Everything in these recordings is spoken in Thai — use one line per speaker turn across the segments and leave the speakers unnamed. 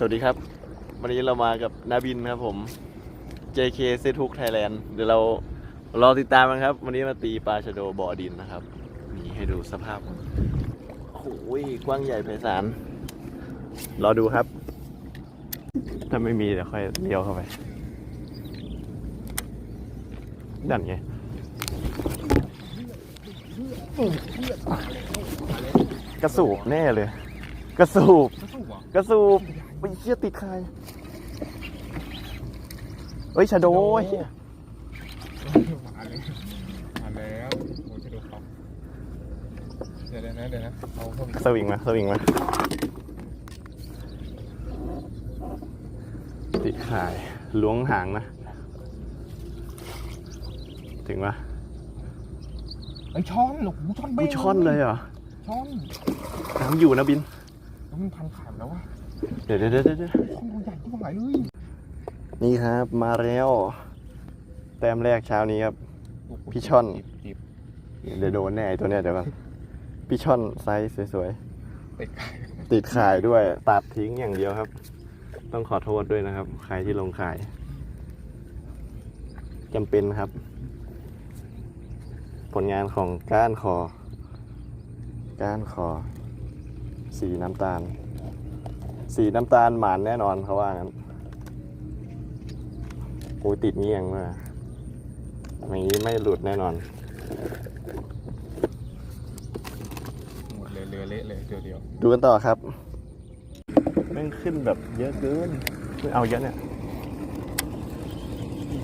สวัสดีครับ วันนี้เรามากับนาบินครับผม JK เซทุกไทยแลนด์เดี๋ยวเรารอติดตามกันครับ วันนี้มาตีปลาชะโดบ่อดินนะครับ นี่ให้ดูสภาพโอ้โหกว้างใหญ่ไพศาลรอดูครับ ถ้าไม่มีเดี๋ยวค่อยเลี้ยวเข้าไปนั่นไงกระสูบแน่เลย กระสูบกระสูบไปเชี่ยติดใครเฮ้ยชาโดเหี้ย
มาแล้วมาแล้วโอ้จะดูเขาเดี๋ยวนะเดี๋ยวนะเอาเพิ่ม
สวิงมาสวิงมาติดข่ายล้วงหางนะ ถึงปะ
ไอ้ช้อนโอ้โหช้อนเบ้
ไม่ช่อนเลยเหรอ
ช้อน
น้ำอยู่นะบิน
แล้ว มันพันขายแล้ววะ
เดี๋ยวเดี๋ยวเดี๋ยวเดี๋ยว
ช้อนตัวใหญ่ที่ไหนเลย
นี่ครับมาแล้วแต้มแรกเช้านี้ครับ
โโห
พี่ช่อน
จีบจีบ
เดี๋ยวโดนแน่ไอ้ตัวเนี้ยเดี๋ยวก่อนพี่ช่อนไซส์สวย
ติดขาย
ๆติดข่ายด้วย ตัดทิ้งอย่างเดียวครับ ต้องขอโทษด้วยนะครับ ใครที่ลงข่ายจำเป็นครับ ผลงานของก้านคอ ก้านคอ สีน้ำตาล สีน้ำตาลหมานแน่นอนเขาว่างั้นโอ้ยติดเงี้ยงมากอย่างนี้ไม่หลุดแน่นอน
หมดเลยเรือเละเลยเดียวเดียว
ดูกันต่อครับแม่งขึ้นแบบเยอะเกินไม่เอาเยอะเนี่ย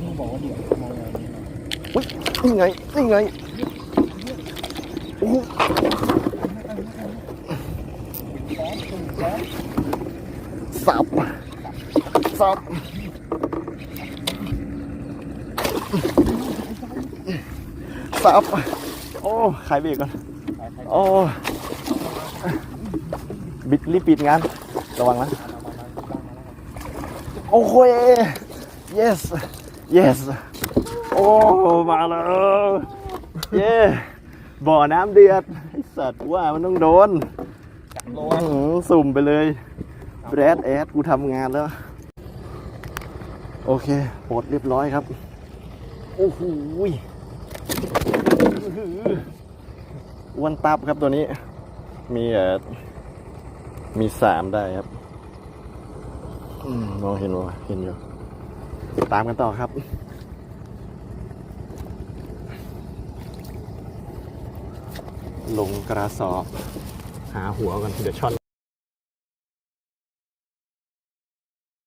ที่บอกว่าเดี๋ยวมองอย่างนี้นะ
อุ้ยนี่ไงนี่ไงโอ้โห สับสับสับโอ้ขายเบรกก่อน โอ้ บิดรีบปิดงาน ระวังนะ โอ้โห yes yes โอ้ มาแล้วเย้บ่อน้ำเดือดไอสัตว์ว่ามันต้องโดน
โล
อื้อหือสุ่มไปเลยแบรดแอดกูทำงานแล้ว โอเคปลดเรียบร้อยครับ โอ้โหยอื้อหืออ้วนตับครับตัวนี้ มีเอ่อมีสามได้ครับอืมมองเห็นวะเห็นอยู่ ตามกันต่อครับ ลงกระสอบ หาหัวกันเดี๋ยวช่อน